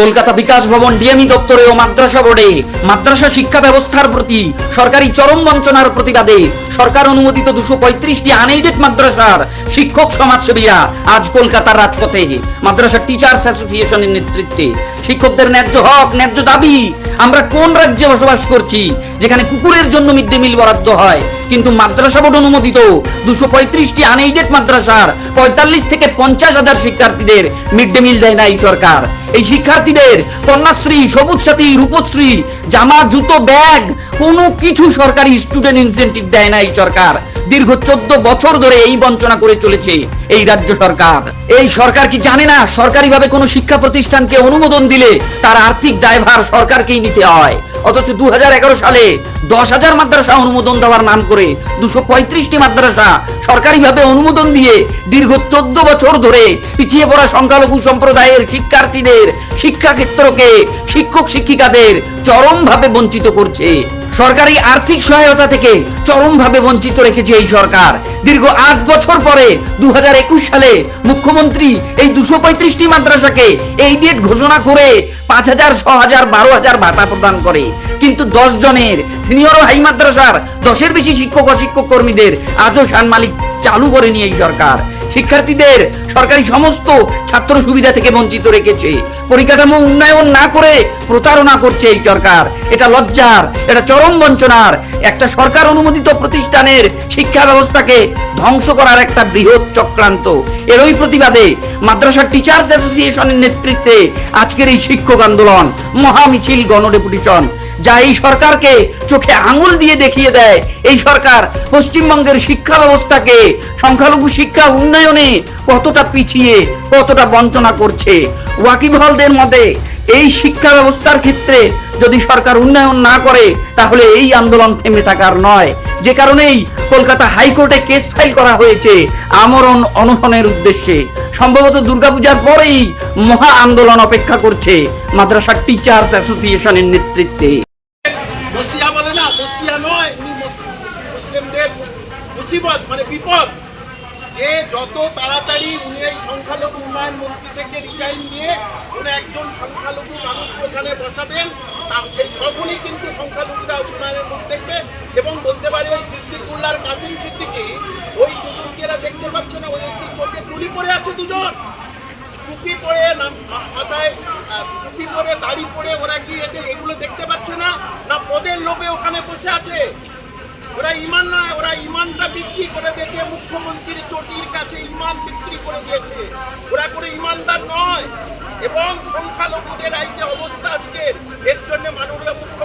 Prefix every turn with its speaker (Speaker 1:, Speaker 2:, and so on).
Speaker 1: কলকাতা বিকাশ ভবন, ডিএমই দপ্তরে ও মাদ্রাসা বোর্ডে। মাদ্রাসা শিক্ষা ব্যবস্থার প্রতি সরকারি চরম বঞ্চনার প্রতিবাদে সরকার অনুমোদিত দুশো পঁয়ত্রিশটি আনএইডেড মাদ্রাসার শিক্ষক সমাজসেবীরা আজ কলকাতার রাজপথে। মাদ্রাসা টিচার্স অ্যাসোসিয়েশনের নেতৃত্বে। শিক্ষকদের ন্যায্য হক, ন্যায্য দাবি, আমরা কোন রাজ্যে বসবাস করছি, যেখানে কুকুরের জন্য মিড ডে মিল বরাদ্দ হয়? কিন্তু মাদ্রাসা বোর্ড অনুমোদিত। দুশো পঁয়ত্রিশটি আনএইডেড মাদ্রাসার পঁয়তাল্লিশ থেকে পঞ্চাশ হাজার শিক্ষার্থীদের মিড ডে মিল দেয় না এই সরকার। এই শিক্ষার্থীদের কন্যাশ্রী, সবুজ সাথী, রূপশ্রী, জামা, জুতো, ব্যাগ, কোনো কিছু সরকারি স্টুডেন্ট ইনসেন্টিভ দেয় না এই সরকার। দীর্ঘ চোদ্দ বছর ধরে এই বঞ্চনা করে চলেছে এই রাজ্য সরকার। এই সরকার কি জানে না সরকারিভাবে কোনো শিক্ষা প্রতিষ্ঠানকে অনুমোদন দিলে তার আর্থিক দায়ভার সরকারকেই নিতে হয়। অথচ দু হাজার এগারো সালে দশ হাজার মাদ্রাসা অনুমোদন দেওয়ার নাম করে দুশো পঁয়ত্রিশটি মাদ্রাসা সরকারিভাবে অনুমোদন দিয়ে দীর্ঘ চোদ্দ বছর ধরে পিছিয়ে পড়া সংখ্যালঘু সম্প্রদায়ের শিক্ষার্থীদের শিক্ষাক্ষেত্রকে শিক্ষক শিক্ষিকাদের চরমভাবে বঞ্চিত করছে। সরকারি আর্থিক সহায়তা থেকে চরমভাবে বঞ্চিত রেখেছে এই সরকার। দীর্ঘ আট বছর পরে দু হাজার একুশ সালে মুখ্যমন্ত্রী এই দুশো পঁয়ত্রিশটি মাদ্রাসাকে এই ডেট ঘোষণা করে পাঁচ হাজার ছ হাজার, বারো হাজার ভাতা প্রদান করে। কিন্তু দশ জনের সিনিয়র হাই মাদ্রাসার দশের বেশি শিক্ষক অশিক্ষক কর্মীদের আজও সান মালিক চালু করেনি এই সরকার। শিক্ষার্থীদের সরকারি সমস্ত ছাত্র সুবিধা থেকে বঞ্চিত রেখেছে। পরিকাঠামো উন্নয়ন না করে প্রতারণা করছে এই সরকার। এটা লজ্জার, এটা চরম বঞ্চনার। একটা সরকার অনুমোদিত প্রতিষ্ঠানের শিক্ষা ব্যবস্থাকে ধ্বংস করার একটা বৃহৎ চক্রান্ত। এরই প্রতিবাদে মাদ্রাসা টিচার্স অ্যাসোসিয়েশনের নেতৃত্বে আজকের এই শিক্ষক আন্দোলন, মহামিছিল গণডেপুটেশন। যা এই সরকারকে চোখে আঙুল দিয়ে দেখিয়ে দেয়। এই সরকার পশ্চিমবঙ্গের শিক্ষা ব্যবস্থাকে, সংখ্যালঘু শিক্ষা উন্নয়নে কতটা পিছিয়ে, কতটা বঞ্চনা করছে। ওয়াকিবহলদের মতে এই শিক্ষা ব্যবস্থার ক্ষেত্রে যদি সরকার উন্নয়ন না করে, তাহলে এই আন্দোলন থেমে থাকার নয়। যে কারণেই কলকাতা হাইকোর্টে কেস ফাইল করা হয়েছে আমরণ অনশনের উদ্দেশ্যে। সম্ভবত দুর্গাপূজার পরেই মহা আন্দোলন অপেক্ষা করছে মাদ্রাসা টিচার্স অ্যাসোসিয়েশনের নেতৃত্বে।
Speaker 2: মানে যে যত তাড়াতাড়ি উনি এই সংখ্যালঘু উন্নয়ন মন্ত্রী থেকে উনি একজন সংখ্যালঘু মানুষকে ওখানে বসাবেন তার সেই তখনই কিন্তু সংখ্যালঘুরা উন্নয়নের মুখ দেখবে এবং বলতে পারি ওই সিদ্দিকুল্লার কাসিম সিদ্দিকি, ওই দুজনকে এরা দেখতে পাচ্ছে না, ওই একটি চোখে টুলি পরে আছে দুজন। টুপি পরে মাথায় টুপি পরে দাড়ি পরে ওরা কি এগুলো দেখতে পাচ্ছে না? না পদের লোভে ওখানে বসে আছে? ওরা বিক্রি করে দেখে মুখ্যমন্ত্রীর চটির কাছে ইমান বিক্রি করে দিয়েছে। ওরা করে ইমানদার নয়। এবং সংখ্যালঘুদের এই যে অবস্থা আজকে, এর জন্য মাননীয় মুখ্যমন্ত্রী